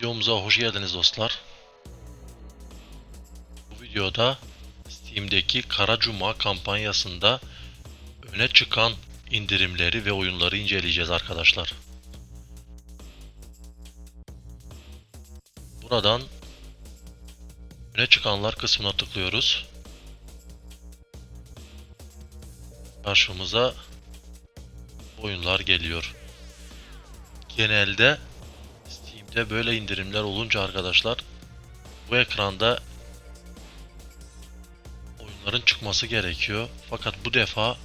Videomuza hoş geldiniz dostlar. Bu videoda Steam'deki Kara Cuma kampanyasında öne çıkan indirimleri ve oyunları inceleyeceğiz arkadaşlar. Buradan öne çıkanlar kısmına tıklıyoruz. Karşımıza oyunlar geliyor. Genelde Steam'de böyle indirimler olunca arkadaşlar bu ekranda oyunların çıkması gerekiyor. Fakat bu defa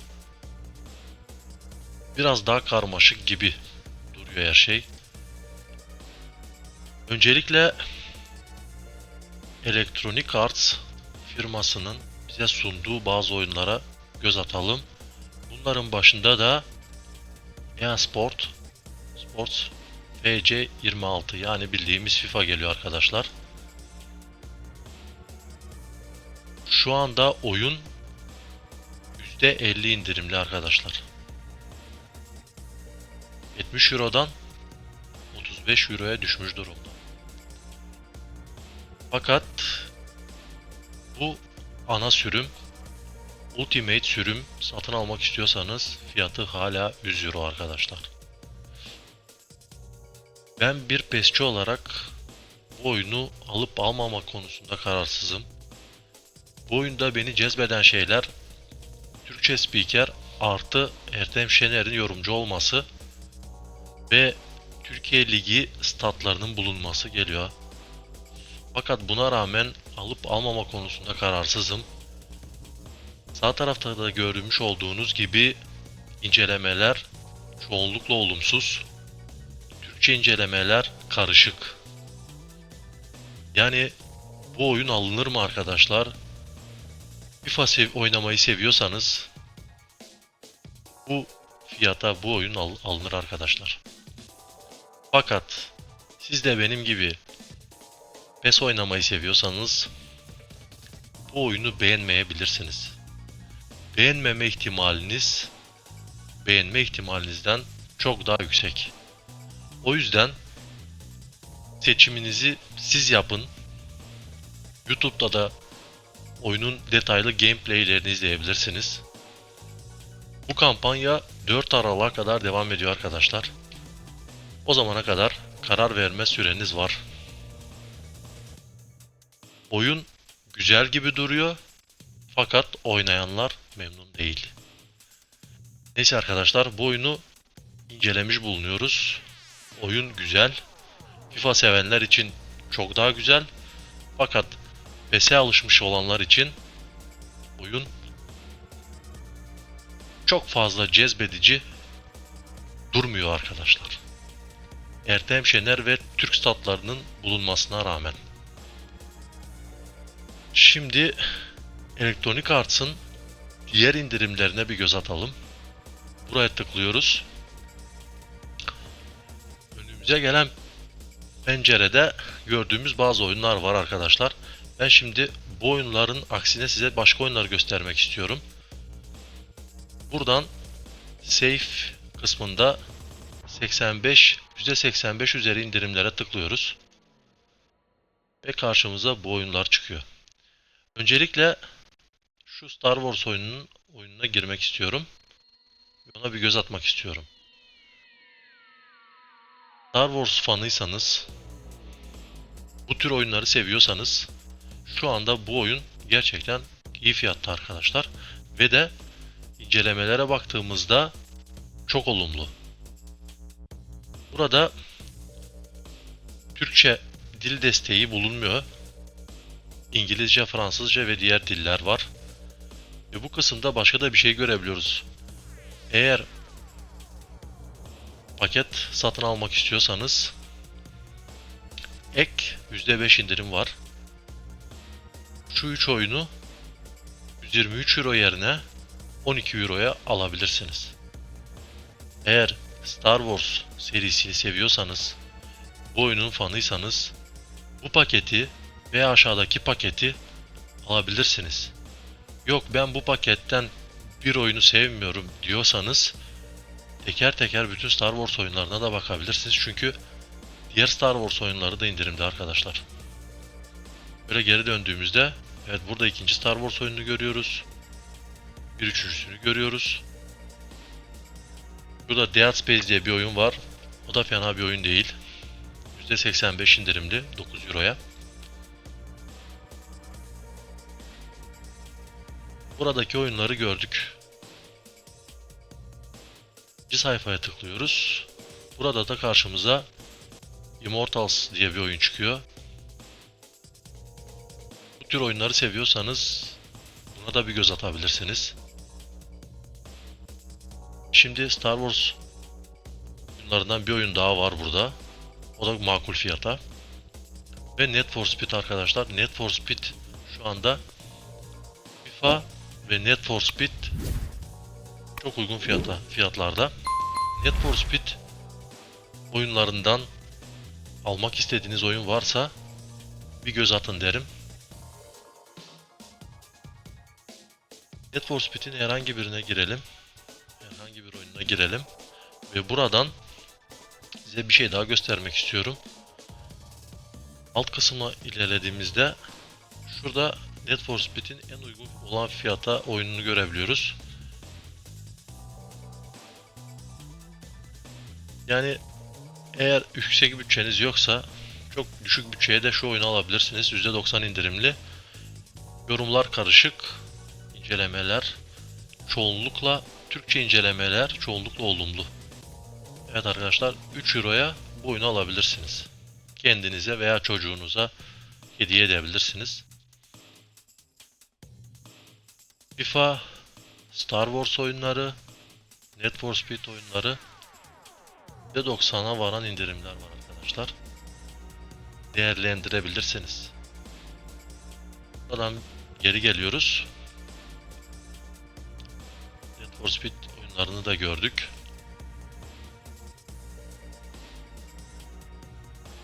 biraz daha karmaşık gibi duruyor her şey. Öncelikle Electronic Arts firmasının bize sunduğu bazı oyunlara göz atalım. Bunların başında da EA Sport, Sports FC 26 yani bildiğimiz FIFA geliyor arkadaşlar. Şu anda oyun %50 indirimli arkadaşlar. 70 Euro'dan 35 Euro'ya düşmüş durumda. Fakat bu ana sürüm Ultimate sürüm satın almak istiyorsanız fiyatı hala 100 Euro arkadaşlar. Ben bir pesçi olarak bu oyunu alıp almama konusunda kararsızım. Bu oyunda beni cezbeden şeyler Türkçe spiker artı Ertem Şener'in yorumcu olması ve Türkiye Ligi statlarının bulunması geliyor. Fakat buna rağmen alıp almama konusunda kararsızım. Sağ tarafta da görmüş olduğunuz gibi incelemeler çoğunlukla olumsuz. Türkçe incelemeler karışık. Yani bu oyun alınır mı arkadaşlar? FIFA sev oynamayı seviyorsanız bu fiyata bu oyun al alınır arkadaşlar. Fakat siz de benim gibi PES oynamayı seviyorsanız bu oyunu beğenmeyebilirsiniz. Beğenmeme ihtimaliniz beğenme ihtimalinizden çok daha yüksek. O yüzden seçiminizi siz yapın. YouTube'da da oyunun detaylı gameplaylerini izleyebilirsiniz. Bu kampanya 4 Aralık'a kadar devam ediyor arkadaşlar. O zamana kadar karar verme süreniz var. Oyun güzel gibi duruyor fakat oynayanlar memnun değil. Neyse arkadaşlar bu oyunu incelemiş bulunuyoruz. Oyun güzel. FIFA sevenler için çok daha güzel. Fakat PES'e alışmış olanlar için oyun çok fazla cezbedici durmuyor arkadaşlar. Ertem Şener ve Türk statlarının bulunmasına rağmen. Şimdi Electronic Arts'ın diğer indirimlerine bir göz atalım. Buraya tıklıyoruz. Önümüze gelen pencerede gördüğümüz bazı oyunlar var arkadaşlar. Ben şimdi bu oyunların aksine size başka oyunlar göstermek istiyorum. Buradan Save kısmında 85 %85 üzeri indirimlere tıklıyoruz. Ve karşımıza bu oyunlar çıkıyor. Öncelikle şu Star Wars oyununun oyununa girmek istiyorum. Ona bir göz atmak istiyorum. Star Wars fanıysanız, bu tür oyunları seviyorsanız şu anda bu oyun gerçekten iyi fiyatta arkadaşlar. Ve de incelemelere baktığımızda çok olumlu. Burada Türkçe dil desteği bulunmuyor. İngilizce, Fransızca ve diğer diller var. Ve bu kısımda başka da bir şey görebiliyoruz. Eğer paket satın almak istiyorsanız ek %5 indirim var. Şu 3 oyunu 123 euro yerine 12 euroya alabilirsiniz. Eğer Star Wars serisini seviyorsanız, bu oyunun fanıysanız bu paketi veya aşağıdaki paketi alabilirsiniz. Yok ben bu paketten bir oyunu sevmiyorum diyorsanız teker teker bütün Star Wars oyunlarına da bakabilirsiniz. Çünkü Diğer Star Wars oyunları da indirimde arkadaşlar. Böyle geri döndüğümüzde evet burada ikinci Star Wars oyununu görüyoruz. Bir üçüncüsünü görüyoruz. Burada Dead Space diye bir oyun var. O da fena bir oyun değil. %85 indirimli 9 Euro'ya. Buradaki oyunları gördük. İkinci sayfaya tıklıyoruz. Burada da karşımıza Immortals diye bir oyun çıkıyor. Bu tür oyunları seviyorsanız buna da bir göz atabilirsiniz. Şimdi Star Wars oyunlarından bir oyun daha var burada. O da makul fiyata. Ve Net for Speed arkadaşlar. Net for Speed şu anda FIFA ve Net for Speed çok uygun fiyata, fiyatlarda. Net for Speed oyunlarından almak istediğiniz oyun varsa bir göz atın derim. Net for Speed'in herhangi birine girelim. Herhangi bir oyununa girelim. Ve buradan size bir şey daha göstermek istiyorum. Alt kısmına ilerlediğimizde şurada Net for Speed'in en uygun olan fiyata oyununu görebiliyoruz. Yani eğer yüksek bütçeniz yoksa çok düşük bütçeye de şu oyunu alabilirsiniz. %90 indirimli. Yorumlar karışık. incelemeler çoğunlukla Türkçe incelemeler çoğunlukla olumlu. Evet arkadaşlar 3 Euro'ya bu oyunu alabilirsiniz. Kendinize veya çocuğunuza hediye edebilirsiniz. FIFA, Star Wars oyunları, Net for Speed oyunları 90'a varan indirimler var arkadaşlar. Değerlendirebilirsiniz. Buradan geri geliyoruz. Net for Speed oyunlarını da gördük.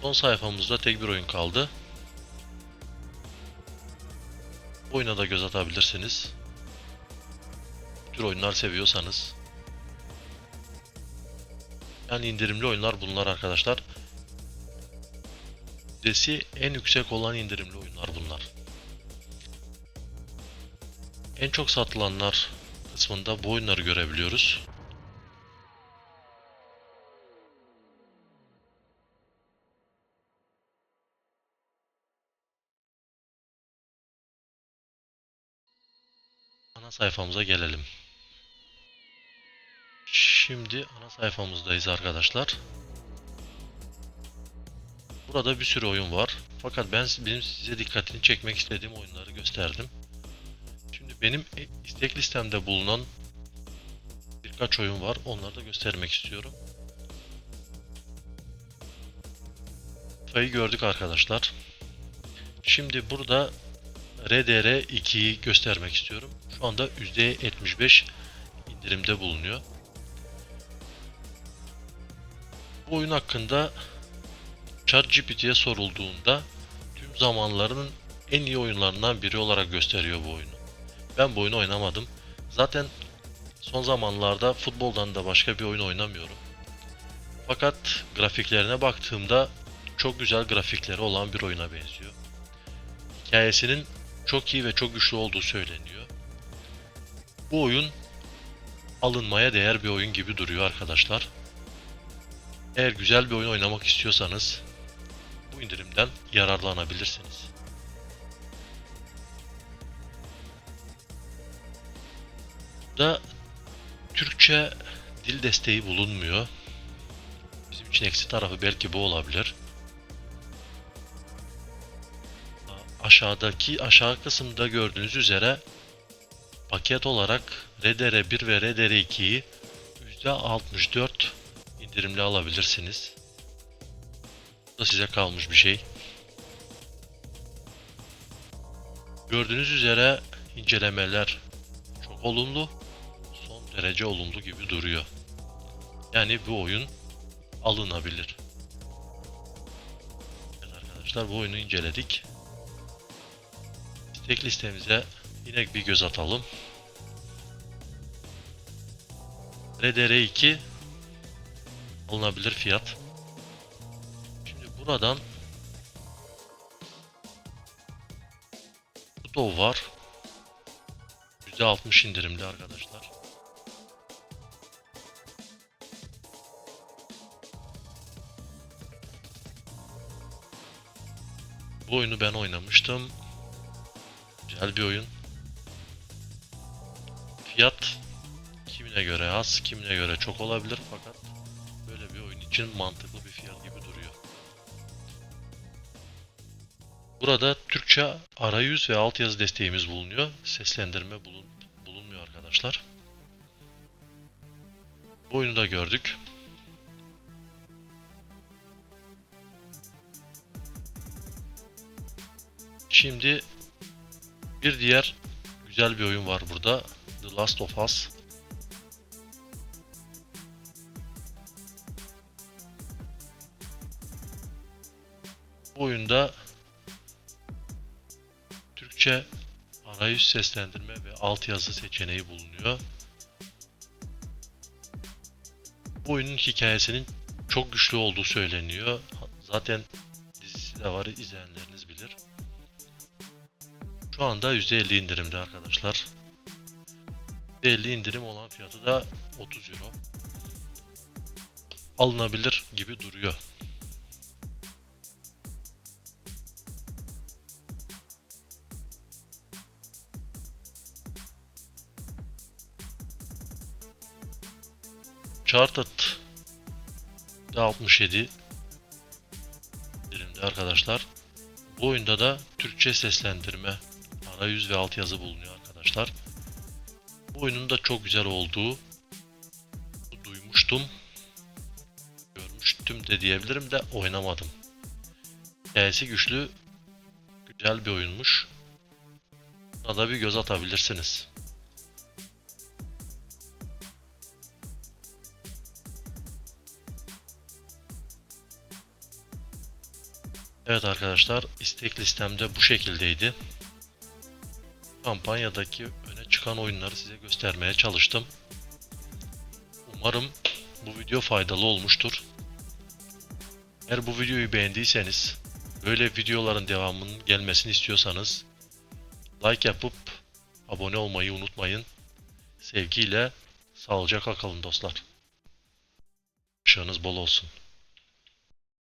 Son sayfamızda tek bir oyun kaldı. Oyuna da göz atabilirsiniz. Bu tür oyunlar seviyorsanız. Yani indirimli oyunlar bunlar arkadaşlar. Desi en yüksek olan indirimli oyunlar bunlar. En çok satılanlar kısmında bu oyunları görebiliyoruz. Ana sayfamıza gelelim. Şimdi ana sayfamızdayız arkadaşlar. Burada bir sürü oyun var. Fakat ben benim size dikkatini çekmek istediğim oyunları gösterdim. Şimdi benim istek listemde bulunan birkaç oyun var. Onları da göstermek istiyorum. FIFA'yı gördük arkadaşlar. Şimdi burada RDR 2'yi göstermek istiyorum. Şu anda %75 indirimde bulunuyor. Bu oyun hakkında ChatGPT'ye sorulduğunda tüm zamanların en iyi oyunlarından biri olarak gösteriyor bu oyunu. Ben bu oyunu oynamadım. Zaten son zamanlarda futboldan da başka bir oyun oynamıyorum. Fakat grafiklerine baktığımda çok güzel grafikleri olan bir oyuna benziyor. Hikayesinin çok iyi ve çok güçlü olduğu söyleniyor. Bu oyun alınmaya değer bir oyun gibi duruyor arkadaşlar. Eğer güzel bir oyun oynamak istiyorsanız bu indirimden yararlanabilirsiniz. Da Türkçe dil desteği bulunmuyor. Bizim için eksi tarafı belki bu olabilir. Aşağıdaki aşağı kısımda gördüğünüz üzere paket olarak RDR1 ve RDR2'yi %64 indirimli alabilirsiniz. Bu da size kalmış bir şey. Gördüğünüz üzere incelemeler çok olumlu. Son derece olumlu gibi duruyor. Yani bu oyun alınabilir. Evet arkadaşlar bu oyunu inceledik. İstek listemize yine bir göz atalım. RDR2 alınabilir fiyat. Şimdi Buradan Stov var. %60 indirimli arkadaşlar. Bu oyunu ben oynamıştım. Güzel bir oyun. Fiyat kimine göre az, kimine göre çok olabilir fakat için mantıklı bir fiyat gibi duruyor. Burada Türkçe arayüz ve altyazı desteğimiz bulunuyor. Seslendirme bulun bulunmuyor arkadaşlar. Bu oyunu da gördük. Şimdi bir diğer güzel bir oyun var burada. The Last of Us. Bu oyunda Türkçe arayüz seslendirme ve altyazı seçeneği bulunuyor. Bu oyunun hikayesinin çok güçlü olduğu söyleniyor. Zaten dizisi de var, izleyenleriniz bilir. Şu anda %50 indirimde arkadaşlar. %50 indirim olan fiyatı da 30 euro. Alınabilir gibi duruyor. Charted 67 indirimde arkadaşlar. Bu oyunda da Türkçe seslendirme, arayüz ve altyazı bulunuyor arkadaşlar. Bu oyunun da çok güzel olduğu duymuştum. Görmüştüm de diyebilirim de oynamadım. Hikayesi güçlü, güzel bir oyunmuş. Buna da bir göz atabilirsiniz. Evet arkadaşlar istek listemde bu şekildeydi. Kampanyadaki öne çıkan oyunları size göstermeye çalıştım. Umarım bu video faydalı olmuştur. Eğer bu videoyu beğendiyseniz, böyle videoların devamının gelmesini istiyorsanız like yapıp abone olmayı unutmayın. Sevgiyle sağlıcakla kalın dostlar. Işığınız bol olsun.